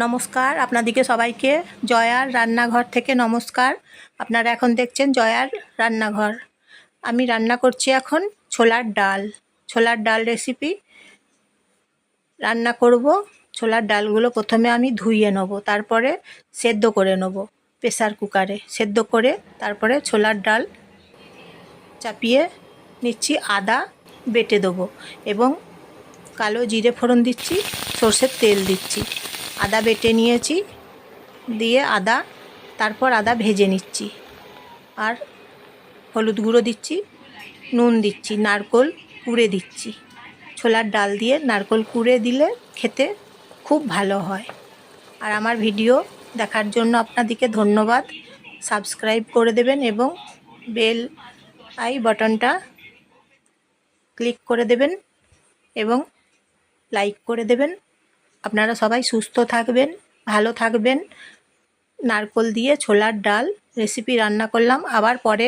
নমস্কার, আপনাদেরকে সবাইকে। জয়ার রান্নাঘর থেকে নমস্কার। আপনারা এখন দেখছেন জয়ার রান্নাঘর। আমি রান্না করছি এখন ছোলার ডাল ছোলার ডাল রেসিপি রান্না করব, ছোলার ডালগুলো প্রথমে আমি ধুইয়ে নেব, তারপরে সেদ্ধ করে নেব প্রেসার কুকারে। সেদ্ধ করে তারপরে ছোলার ডাল চাপিয়ে নিচ্ছি আদা বেটে দেবো এবং কালো জিরে ফোড়ন দিচ্ছি, সর্ষের তেল দিচ্ছি। আদা বেটে নিয়েছি, দিয়ে আদা, তারপর আদা ভেজে নিচ্ছি। আর হলুদ গুঁড়ো দিচ্ছি, নুন দিচ্ছি, নারকোল কুড়ে দিচ্ছি। ছোলার ডাল দিয়ে নারকোল কুড়ে দিলে খেতে খুব ভালো হয়। আর আমার ভিডিও দেখার জন্য আপনাদেরকে ধন্যবাদ। সাবস্ক্রাইব করে দেবেন এবং বেল আই বাটনটা ক্লিক করে দেবেন এবং লাইক করে দেবেন। আপনারা সবাই সুস্থ থাকবেন, ভালো থাকবেন। নারকোল দিয়ে ছোলার ডাল রেসিপি রান্না করলাম। আবার পরে